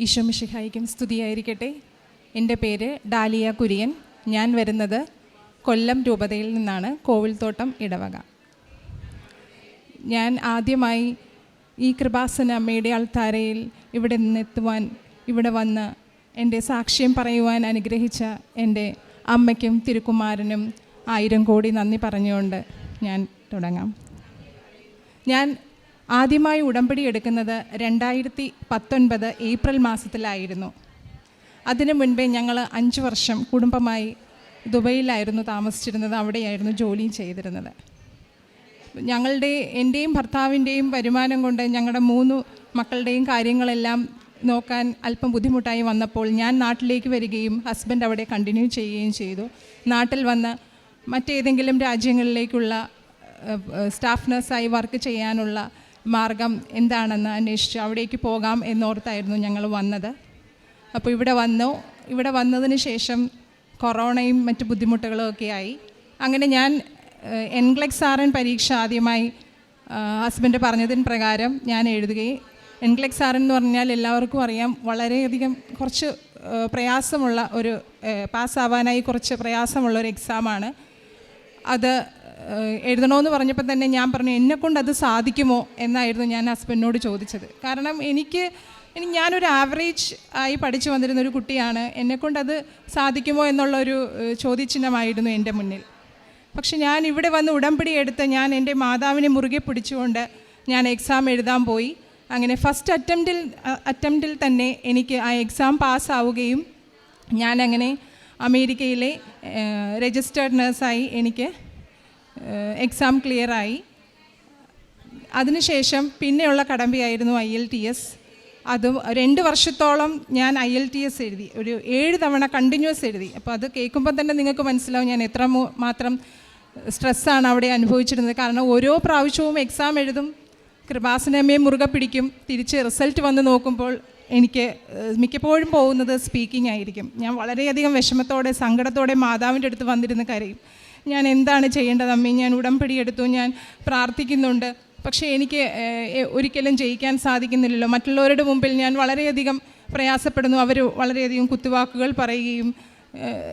ഈശോമിഷിഹായിക്കും സ്തുതിയായിരിക്കട്ടെ. എന്റെ പേര് ഡാലിയ കുര്യൻ. ഞാൻ വരുന്നത് കൊല്ലം രൂപതയിൽ നിന്നാണ് കോവിൽത്തോട്ടം ഇടവക. ഞാൻ ആദ്യമായി ഈ കൃപാസന അമ്മയുടെ അൾത്താരയിൽ ഇവിടെ നിന്നെത്തുവാൻ ഇവിടെ വന്ന് എന്റെ സാക്ഷ്യം പറയുവാൻ അനുഗ്രഹിച്ച എന്റെ അമ്മയ്ക്കും തിരുക്കുമാരനും ആയിരം കോടി നന്ദി പറഞ്ഞുകൊണ്ട് ഞാൻ തുടങ്ങാം. ഞാൻ ആദ്യമായി ഉടമ്പടി എടുക്കുന്നത് രണ്ടായിരത്തി പത്തൊൻപത് ഏപ്രിൽ മാസത്തിലായിരുന്നു. അതിനു മുൻപേ ഞങ്ങൾ അഞ്ച് വർഷം കുടുംബമായി ദുബൈയിലായിരുന്നു താമസിച്ചിരുന്നത്. അവിടെയായിരുന്നു ജോലിയും ചെയ്തിരുന്നത്. ഞങ്ങളുടെ എന്റെയും ഭർത്താവിന്റെയും വരുമാനം കൊണ്ട് ഞങ്ങളുടെ മൂന്ന് മക്കളുടെയും കാര്യങ്ങളെല്ലാം നോക്കാൻ അല്പം ബുദ്ധിമുട്ടായി വന്നപ്പോൾ ഞാൻ നാട്ടിലേക്ക് വരികയും ഹസ്ബൻഡ് അവിടെ കണ്ടിന്യൂ ചെയ്യുകയും ചെയ്തു. നാട്ടിൽ വന്ന് മറ്റേതെങ്കിലും രാജ്യങ്ങളിലേക്കുള്ള സ്റ്റാഫ് നഴ്സായി വർക്ക് ചെയ്യാനുള്ള മാർഗം എന്താണെന്ന് അന്വേഷിച്ച് അവിടേക്ക് പോകാം എന്നോർത്തായിരുന്നു ഞങ്ങൾ വന്നത്. അപ്പോൾ ഇവിടെ വന്നു. ഇവിടെ വന്നതിന് ശേഷം കൊറോണയും മറ്റ് ബുദ്ധിമുട്ടുകളും ഒക്കെ ആയി. അങ്ങനെ ഞാൻ എൻഗ്ലക്സ് ആർ എൻ പരീക്ഷ ആദ്യമായി ഹസ്ബൻഡ് പറഞ്ഞതിന് പ്രകാരം ഞാൻ എഴുതുകയും. എൻഗ്ലക്സ് ആർ എന്ന് പറഞ്ഞാൽ എല്ലാവർക്കും അറിയാം വളരെയധികം കുറച്ച് പ്രയാസമുള്ള ഒരു പാസ്സാവാനായി കുറച്ച് പ്രയാസമുള്ള ഒരു എക്സാമാണ് അത് എഴുതണമെന്ന് പറഞ്ഞപ്പോൾ തന്നെ ഞാൻ പറഞ്ഞു എന്നെക്കൊണ്ട് അത് സാധിക്കുമോ? എന്നായിരുന്നു ഞാൻ ഹസ്ബൻഡിനോട് ചോദിച്ചത്. കാരണം എനിക്ക് ഞാനൊരു ആവറേജ് ആയി പഠിച്ചു വന്നിരുന്ന ഒരു കുട്ടിയാണ്. എന്നെക്കൊണ്ട് അത് സാധിക്കുമോ എന്നുള്ളൊരു ചോദ്യചിഹ്നമായിരുന്നു എന്റെ മുന്നിൽ. പക്ഷെ ഞാൻ ഇവിടെ വന്ന് ഉടമ്പടി എടുത്ത് ഞാൻ എന്റെ മാതാവിനെ മുറുകെ പിടിച്ചുകൊണ്ട് ഞാൻ എക്സാം എഴുതാൻ പോയി. അങ്ങനെ ഫസ്റ്റ് അറ്റംപ്റ്റിൽ അറ്റംപ്റ്റിൽ തന്നെ എനിക്ക് ആ എക്സാം പാസ്സാവുകയും ഞാനങ്ങനെ അമേരിക്കയിലെ രജിസ്റ്റേർഡ് നേഴ്സായി എനിക്ക് എക്സാം ക്ലിയറായി അതിനുശേഷം പിന്നെയുള്ള കടമ്പയായിരുന്നു ഐ എൽ ടി എസ് അതും രണ്ട് വർഷത്തോളം ഞാൻ ഐ എൽ ടി എസ് എഴുതി. ഒരു ഏഴ് തവണ കണ്ടിന്യൂസ് എഴുതി. അപ്പോൾ അത് കേൾക്കുമ്പോൾ തന്നെ നിങ്ങൾക്ക് മനസ്സിലാവും ഞാൻ എത്ര മാത്രം സ്ട്രെസ്സാണ് അവിടെ അനുഭവിച്ചിരുന്നത്. കാരണം ഓരോ പ്രാവശ്യവും എക്സാം എഴുതും കൃപാസനമ്മയെ മുറുകെ പിടിക്കും തിരിച്ച് റിസൾട്ട് വന്ന് നോക്കുമ്പോൾ എനിക്ക് മിക്കപ്പോഴും പോകുന്നത് സ്പീക്കിംഗ് ആയിരിക്കും. ഞാൻ വളരെയധികം വിഷമത്തോടെ സങ്കടത്തോടെ മാതാവിന്റെ അടുത്ത് വന്നിരുന്ന കരയും. ഞാൻ എന്താണ് ചെയ്യേണ്ടത്? അമ്മേ ഞാൻ ഉടമ്പടി എടുത്തു ഞാൻ പ്രാർത്ഥിക്കുന്നുണ്ട്. പക്ഷേ എനിക്ക് ഒരിക്കലും ജയിക്കാൻ സാധിക്കുന്നില്ലല്ലോ. മറ്റുള്ളവരുടെ മുമ്പിൽ ഞാൻ വളരെയധികം പ്രയാസപ്പെടുന്നു. അവർ വളരെയധികം കുത്തുവാക്കുകൾ പറയുകയും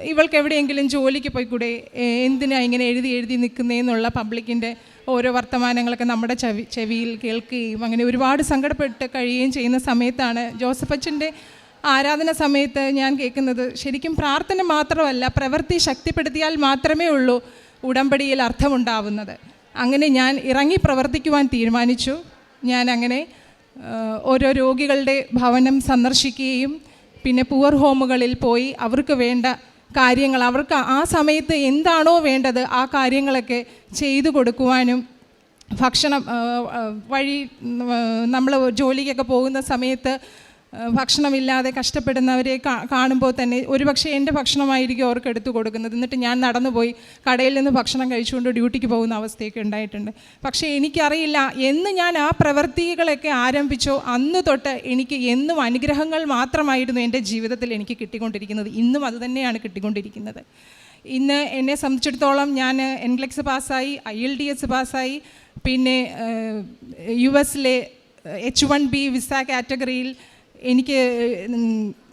ഇവൾക്ക് എവിടെയെങ്കിലും ജോലിക്ക് പോയിക്കൂടെ? എന്തിനാ ഇങ്ങനെ എഴുതി എഴുതി നിൽക്കുന്നതെന്നുള്ള പബ്ലിക്കിന്റെ ഓരോ വർത്തമാനങ്ങളൊക്കെ നമ്മുടെ ചെവി ചെവിയിൽ കേൾക്കുകയും അങ്ങനെ ഒരുപാട് സങ്കടപ്പെട്ട് കഴിയുകയും ചെയ്യുന്ന സമയത്താണ് ജോസഫ് അച്ഛന്റെ ആരാധന സമയത്ത് ഞാൻ കേൾക്കുന്നത് ശരിക്കും പ്രാർത്ഥന മാത്രമല്ല പ്രവൃത്തി ശക്തിപ്പെടുത്തിയാൽ മാത്രമേ ഉള്ളൂ ഉടമ്പടിയിൽ അർത്ഥമുണ്ടാവുന്നത്. അങ്ങനെ ഞാൻ ഇറങ്ങി പ്രവർത്തിക്കുവാൻ തീരുമാനിച്ചു. ഞാൻ അങ്ങനെ ഓരോ രോഗികളുടെ ഭവനം സന്ദർശിക്കുകയും പിന്നെ പുവർ ഹോമുകളിൽ പോയി അവർക്ക് വേണ്ട കാര്യങ്ങൾ അവർക്ക് ആ സമയത്ത് എന്താണോ വേണ്ടത് ആ കാര്യങ്ങളൊക്കെ ചെയ്തു കൊടുക്കുവാനും ഭക്ഷണം വഴി നമ്മൾ ജോലിക്കൊക്കെ പോകുന്ന സമയത്ത് ഭക്ഷണമില്ലാതെ കഷ്ടപ്പെടുന്നവരെ കാണുമ്പോൾ തന്നെ ഒരുപക്ഷെ എന്റെ ഭക്ഷണമായിരിക്കും അവർക്ക് എടുത്തു കൊടുക്കുന്നത്. എന്നിട്ട് ഞാൻ നടന്നുപോയി കടയിൽ നിന്ന് ഭക്ഷണം കഴിച്ചുകൊണ്ട് ഡ്യൂട്ടിക്ക് പോകുന്ന അവസ്ഥയൊക്കെ ഉണ്ടായിട്ടുണ്ട്. പക്ഷേ എനിക്കറിയില്ല എന്ന് ഞാൻ ആ പ്രവൃത്തികളൊക്കെ ആരംഭിച്ചോ അന്ന് തൊട്ട് എനിക്ക് എന്നും അനുഗ്രഹങ്ങൾ മാത്രമായിരുന്നു എന്റെ ജീവിതത്തിൽ എനിക്ക് കിട്ടിക്കൊണ്ടിരിക്കുന്നത്. ഇന്നും അതുതന്നെയാണ് കിട്ടിക്കൊണ്ടിരിക്കുന്നത്. ഇന്ന് എന്നെ സംബന്ധിച്ചിടത്തോളം ഞാൻ എൻഗ്ലക്സ് പാസ്സായി ഐ എൽ ഡി എസ് പാസ്സായി പിന്നെ യു എസിലെ എച്ച് വൺ ബി വിസ കാറ്റഗറിയിൽ എനിക്ക്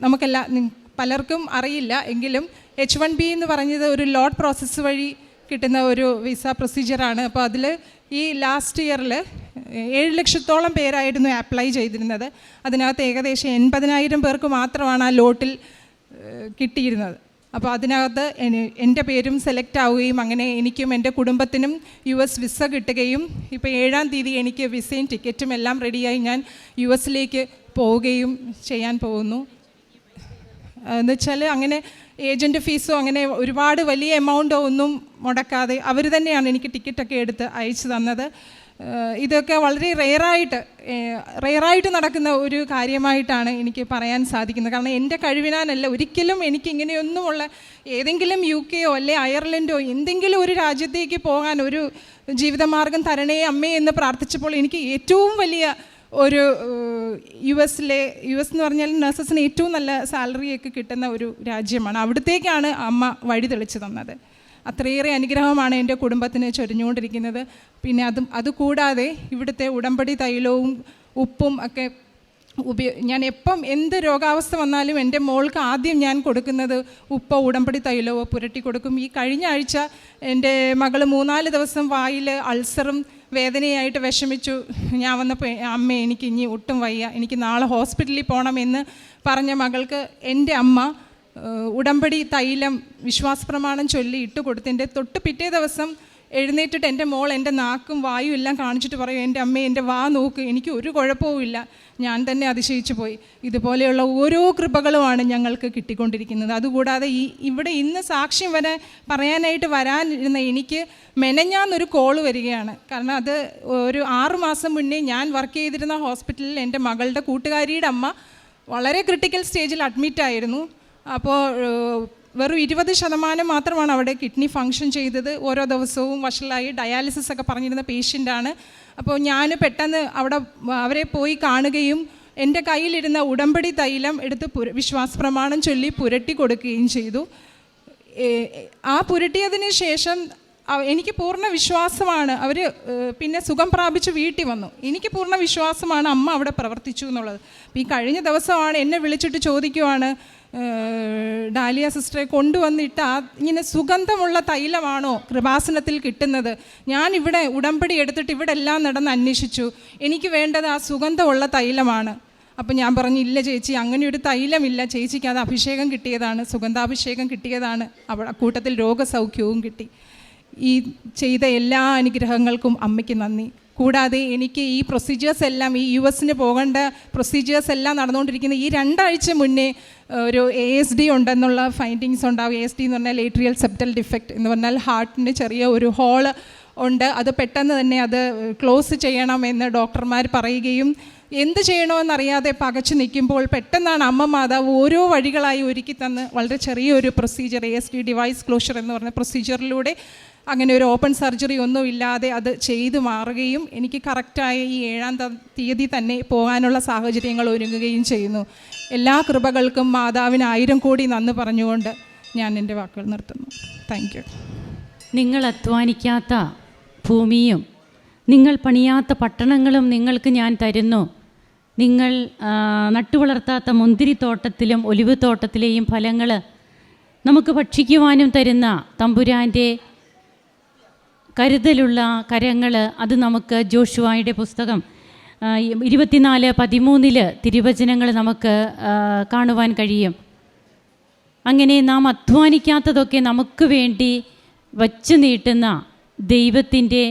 നമുക്കെല്ലാം പലർക്കും അറിയില്ല. എങ്കിലും എച്ച് വൺ ബി എന്ന് പറഞ്ഞത് ഒരു ലോഡ് പ്രോസസ്സ് വഴി കിട്ടുന്ന ഒരു വിസ പ്രൊസീജിയറാണ്. അപ്പോൾ അതിൽ ഈ ലാസ്റ്റ് ഇയറിൽ ഏഴ് ലക്ഷത്തോളം പേരായിരുന്നു അപ്ലൈ ചെയ്തിരുന്നത്. അതിനകത്ത് ഏകദേശം എൺപതിനായിരം പേർക്ക് മാത്രമാണ് ആ ലോട്ടിൽ കിട്ടിയിരുന്നത്. അപ്പോൾ അതിനകത്ത് എന്റെ പേരും സെലക്ട് ആവുകയും അങ്ങനെ എനിക്കും എന്റെ കുടുംബത്തിനും യു എസ് വിസ കിട്ടുകയും ഇപ്പോൾ ഏഴാം തീയതി എനിക്ക് വിസയും ടിക്കറ്റും എല്ലാം റെഡിയായി ഞാൻ യു എസിലേക്ക് പോവുകയും ചെയ്യാൻ പോകുന്നു. എന്ന് വെച്ചാൽ അങ്ങനെ ഏജന്റ് ഫീസോ അങ്ങനെ ഒരുപാട് വലിയ എമൗണ്ടോ ഒന്നും മുടക്കാതെ അവർ തന്നെയാണ് എനിക്ക് ടിക്കറ്റൊക്കെ എടുത്ത് അയച്ചു തന്നത്. ഇതൊക്കെ വളരെ റെയറായിട്ട് റെയറായിട്ട് നടക്കുന്ന ഒരു കാര്യമായിട്ടാണ് എനിക്ക് പറയാൻ സാധിക്കുന്നത്. കാരണം എന്റെ കഴിവിനാനല്ല ഒരിക്കലും എനിക്ക് ഇങ്ങനെയൊന്നുമുള്ള ഏതെങ്കിലും യു കെയോ അല്ലെ അയർലൻഡോ എന്തെങ്കിലും ഒരു രാജ്യത്തേക്ക് പോകാൻ ഒരു ജീവിതമാർഗം തരണേ അമ്മേ എന്ന് പ്രാർത്ഥിച്ചപ്പോൾ എനിക്ക് ഏറ്റവും വലിയ ഒരു യു എസിലെ യു എസ് എന്ന് പറഞ്ഞാൽ നഴ്സസിന് ഏറ്റവും നല്ല സാലറിയൊക്കെ കിട്ടുന്ന ഒരു രാജ്യമാണ്. അവിടത്തേക്കാണ് അമ്മ വഴി തെളിച്ചു തന്നത്. അത്രയേറെ അനുഗ്രഹമാണ് എന്റെ കുടുംബത്തിന് ചൊരിഞ്ഞുകൊണ്ടിരിക്കുന്നത്. പിന്നെ അതും അതുകൂടാതെ ഇവിടുത്തെ ഉടമ്പടി തൈലവും ഉപ്പും ഒക്കെ ഉപയോ ഞാൻ എപ്പം എന്ത് രോഗാവസ്ഥ വന്നാലും എന്റെ മോൾക്ക് ആദ്യം ഞാൻ കൊടുക്കുന്നത് ഉപ്പോ ഉടമ്പടി തൈലവോ പുരട്ടി കൊടുക്കും. ഈ കഴിഞ്ഞ ആഴ്ച എന്റെ മകൾ മൂന്നാൽ ദിവസം വായിൽ അൾസറും വേദനയായിട്ട് വിഷമിച്ചു. ഞാൻ വന്നപ്പോൾ അമ്മ എനിക്ക് ഇനി ഒട്ടും വയ്യ. എനിക്ക് നാളെ ഹോസ്പിറ്റലിൽ പോകണമെന്ന് പറഞ്ഞ മകൾക്ക് എന്റെ അമ്മ ഉടമ്പടി തൈലം വിശ്വാസപ്രമാണം ചൊല്ലി ഇട്ട് കൊടുത്തിന്റെ തൊട്ട് പിറ്റേ ദിവസം എഴുന്നേറ്റിട്ട് എന്റെ മോൾ എന്റെ നാക്കും വായും എല്ലാം കാണിച്ചിട്ട് പറയും എന്റെ അമ്മ എന്റെ വാ നോക്ക് എനിക്ക് ഒരു കുഴപ്പവുമില്ല ഞാൻ തന്നെ അതിശയിച്ചു പോയി. ഇതുപോലെയുള്ള ഓരോ കൃപകളുമാണ് ഞങ്ങൾക്ക് കിട്ടിക്കൊണ്ടിരിക്കുന്നത്. അതുകൂടാതെ ഈ ഇവിടെ ഇന്ന് സാക്ഷ്യം വരെ പറയാനായിട്ട് വരാനിരുന്ന എനിക്ക് മെനഞ്ഞാന്നൊരു കോൾ വരികയാണ്. കാരണം അത് ഒരു ആറു മാസം മുന്നേ ഞാൻ വർക്ക് ചെയ്തിരുന്ന ഹോസ്പിറ്റലിൽ എന്റെ മകളുടെ കൂട്ടുകാരിയുടെ അമ്മ വളരെ ക്രിട്ടിക്കൽ സ്റ്റേജിൽ അഡ്മിറ്റായിരുന്നു അപ്പോൾ വെറും ഇരുപത് ശതമാനം മാത്രമാണ് അവിടെ കിഡ്നി ഫങ്ഷൻ ചെയ്തത്. ഓരോ ദിവസവും വഷളായി ഡയാലിസിസ് ഒക്കെ പറഞ്ഞിരുന്ന പേഷ്യന്റാണ് അപ്പോൾ ഞാൻ പെട്ടെന്ന് അവിടെ അവരെ പോയി കാണുകയും എന്റെ കയ്യിലിരുന്ന ഉടമ്പടി തൈലം എടുത്ത് പുര വിശ്വാസ പ്രമാണം ചൊല്ലി പുരട്ടി കൊടുക്കുകയും ചെയ്തു. ആ പുരട്ടിയതിന് ശേഷം എനിക്ക് പൂർണ വിശ്വാസമാണ്. അവർ പിന്നെ സുഖം പ്രാപിച്ച് വീട്ടിൽ വന്നു. എനിക്ക് പൂർണ വിശ്വാസമാണ് അമ്മ അവിടെ പ്രവർത്തിച്ചു എന്നുള്ളത്. ഈ കഴിഞ്ഞ ദിവസമാണ് എന്നെ വിളിച്ചിട്ട് ചോദിക്കുവാണ് ഡാലിയ സിസ്റ്ററെ കൊണ്ടുവന്നിട്ട് ആ ഇങ്ങനെ സുഗന്ധമുള്ള തൈലമാണോ കൃപാസനത്തിൽ കിട്ടുന്നത്? ഞാൻ ഇവിടെ ഉടമ്പടി എടുത്തിട്ട് ഇവിടെ എല്ലാം നടന്ന് അന്വേഷിച്ചു. എനിക്ക് വേണ്ടത് ആ സുഗന്ധമുള്ള തൈലമാണ്. അപ്പം ഞാൻ പറഞ്ഞു ഇല്ല ചേച്ചി അങ്ങനെ ഒരു തൈലമില്ല. ചേച്ചിക്ക് അത് അഭിഷേകം കിട്ടിയതാണ് സുഗന്ധാഭിഷേകം കിട്ടിയതാണ്. അവിടെ കൂട്ടത്തിൽ രോഗസൗഖ്യവും കിട്ടി. ഈ ചെയ്ത എല്ലാ അനുഗ്രഹങ്ങൾക്കും അമ്മയ്ക്ക് നന്ദി. കൂടാതെ എനിക്ക് ഈ പ്രൊസീജിയേഴ്സ് എല്ലാം ഈ യു എസിന് പോകേണ്ട പ്രൊസീജിയേഴ്സ് എല്ലാം നടന്നുകൊണ്ടിരിക്കുന്ന ഈ രണ്ടാഴ്ച മുന്നേ ഒരു എ എസ് ഡി ഉണ്ടെന്നുള്ള ഫൈൻഡിങ്സ് ഉണ്ടാവും. എ എസ് ഡി എന്ന് പറഞ്ഞാൽ ഏട്രിയൽ സെപ്റ്റൽ ഡിഫക്റ്റ് എന്ന് പറഞ്ഞാൽ ഹാർട്ടിന് ചെറിയ ഒരു ഹോൾ ഉണ്ട്. അത് പെട്ടെന്ന് തന്നെ അത് ക്ലോസ് ചെയ്യണമെന്ന് ഡോക്ടർമാർ പറയുകയും എന്ത് ചെയ്യണമെന്നറിയാതെ പകച്ചു നിൽക്കുമ്പോൾ പെട്ടെന്നാണ് അമ്മ മാതാവ് ഓരോ വഴികളായി ഒരുക്കി തന്ന് വളരെ ചെറിയൊരു procedure A S D device closure എന്ന് പറഞ്ഞ പ്രൊസീജിയറിലൂടെ അങ്ങനെ ഒരു ഓപ്പൺ സർജറി ഒന്നും ഇല്ലാതെ അത് ചെയ്തു മാറുകയും എനിക്ക് കറക്റ്റായ ഈ ഏഴാം തീയതി തന്നെ പോകാനുള്ള സാഹചര്യങ്ങൾ ഒരുങ്ങുകയും ചെയ്യുന്നു. എല്ലാ കൃപകൾക്കും മാതാവിന് ആയിരം കോടി നന്ദി പറഞ്ഞുകൊണ്ട് ഞാൻ എന്റെ വാക്കുകൾ നിർത്തുന്നു. താങ്ക് യു നിങ്ങൾ അധ്വാനിക്കാത്ത ഭൂമിയും നിങ്ങൾ പണിയാത്ത പട്ടണങ്ങളും നിങ്ങൾക്ക് ഞാൻ തരുന്നു. നിങ്ങൾ നട്ടുവളർത്താത്ത മുന്തിരിത്തോട്ടത്തിലും ഒലിവ് തോട്ടത്തിലെയും ഫലങ്ങൾ നമുക്ക് ഭക്ഷിക്കുവാനും തരുന്ന തമ്പുരാന്റെ കരുതലുള്ള കരങ്ങൾ അത് നമുക്ക് ജോഷുവായുടെ പുസ്തകം ഇരുപത്തിനാല് പതിമൂന്നിൽ തിരുവചനങ്ങൾ നമുക്ക് കാണുവാൻ കഴിയും. അങ്ങനെ നാം അധ്വാനിക്കാത്തതൊക്കെ നമുക്ക് വേണ്ടി വച്ചു നീട്ടുന്ന ദൈവത്തിന്റെ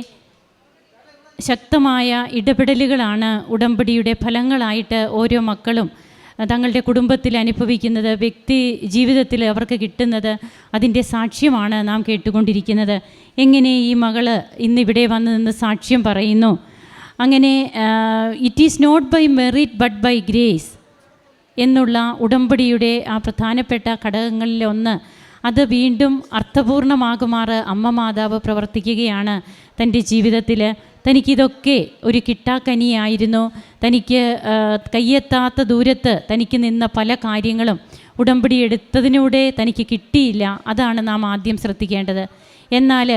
ശക്തമായ ഇടപെടലുകളാണ് ഉടമ്പടിയുടെ ഫലങ്ങളായിട്ട് ഓരോ മക്കളും തങ്ങളുടെ കുടുംബത്തിൽ അനുഭവിക്കുന്നത് വ്യക്തി ജീവിതത്തിൽ അവർക്ക് കിട്ടുന്നത് അതിന്റെ സാക്ഷ്യമാണ് നാം കേട്ടുകൊണ്ടിരിക്കുന്നത്. എങ്ങനെ ഈ മകൾ ഇന്നിവിടെ വന്ന് നിന്ന് സാക്ഷ്യം പറയുന്നു? അങ്ങനെ it is not by merit but by grace എന്നുള്ള ഉടമ്പടിയുടെ ആ പ്രധാനപ്പെട്ട ഘടകങ്ങളിൽ ഒന്ന്. അത് വീണ്ടും അർത്ഥപൂർണമാകുമാറ് അമ്മ മാതാവ് പ്രവർത്തിക്കുകയാണ് തന്റെ ജീവിതത്തിൽ. തനിക്കിതൊക്കെ ഒരു കിട്ടാക്കനിയായിരുന്നു. തനിക്ക് കയ്യെത്താത്ത ദൂരത്ത് തനിക്ക് നിന്ന പല കാര്യങ്ങളും ഉടമ്പടി എടുത്തതിലൂടെ തനിക്ക് കിട്ടിയില്ല. അതാണ് നാം ആദ്യം ശ്രദ്ധിക്കേണ്ടത്. എന്നാൽ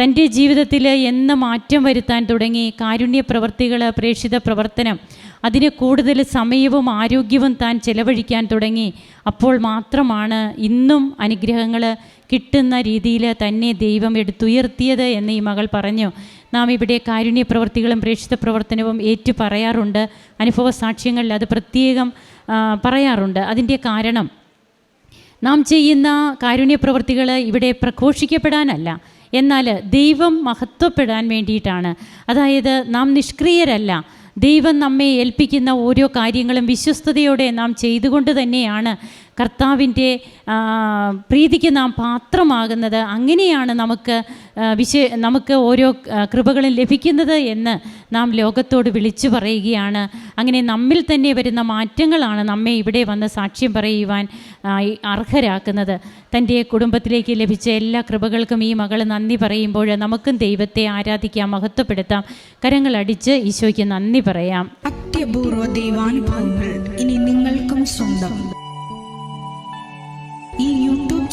തന്റെ ജീവിതത്തിൽ എന്ന് മാറ്റം വരുത്താൻ തുടങ്ങി കാരുണ്യ പ്രവർത്തികൾ പ്രേക്ഷിത പ്രവർത്തനം അതിന് കൂടുതൽ സമയവും ആരോഗ്യവും താൻ ചെലവഴിക്കാൻ തുടങ്ങി. അപ്പോൾ മാത്രമാണ് ഇന്നും അനുഗ്രഹങ്ങൾ കിട്ടുന്ന രീതിയിൽ തന്നെ ദൈവം എടുത്തുയർത്തിയത് എന്ന് ഈ മകൾ പറഞ്ഞു. നാം ഇവിടെ കാരുണ്യ പ്രവർത്തികളും പ്രേക്ഷിത പ്രവർത്തനവും ഏറ്റു പറയാറുണ്ട്. അനുഭവ സാക്ഷ്യങ്ങളിൽ അത് പ്രത്യേകം പറയാറുണ്ട്. അതിന്റെ കാരണം നാം ചെയ്യുന്ന കാരുണ്യ പ്രവർത്തികൾ ഇവിടെ പ്രഘോഷിക്കപ്പെടാനല്ല. എന്നാൽ ദൈവം മഹത്വപ്പെടാൻ വേണ്ടിയിട്ടാണ്. അതായത് നാം നിഷ്ക്രിയരല്ല. ദൈവം നമ്മെ ഏൽപ്പിക്കുന്ന ഓരോ കാര്യങ്ങളും വിശ്വസ്തയോടെ നാം ചെയ്തുകൊണ്ട് തന്നെയാണ് കർത്താവിന്റെ പ്രീതിക്ക് നാം പാത്രമാകുന്നത് അങ്ങനെയാണ് നമുക്ക് വിശേ നമുക്ക് ഓരോ കൃപകളും ലഭിക്കുന്നത് എന്ന് നാം ലോകത്തോട് വിളിച്ചു പറയുകയാണ്. അങ്ങനെ നമ്മിൽ തന്നെ വരുന്ന മാറ്റങ്ങളാണ് നമ്മെ ഇവിടെ വന്ന് സാക്ഷ്യം പറയുവാൻ അർഹരാക്കുന്നത്. തന്റെ കുടുംബത്തിലേക്ക് ലഭിച്ച എല്ലാ കൃപകൾക്കും ഈ മകൾ നന്ദി പറയുമ്പോൾ നമുക്കും ദൈവത്തെ ആരാധിക്കാം മഹത്വപ്പെടുത്താം. കരങ്ങളടിച്ച് ഈശോയ്ക്ക് നന്ദി പറയാം. അത്യപൂർവ ദൈവാനുഭവങ്ങൾ ഇനി നിങ്ങൾക്കും സ്വന്തം.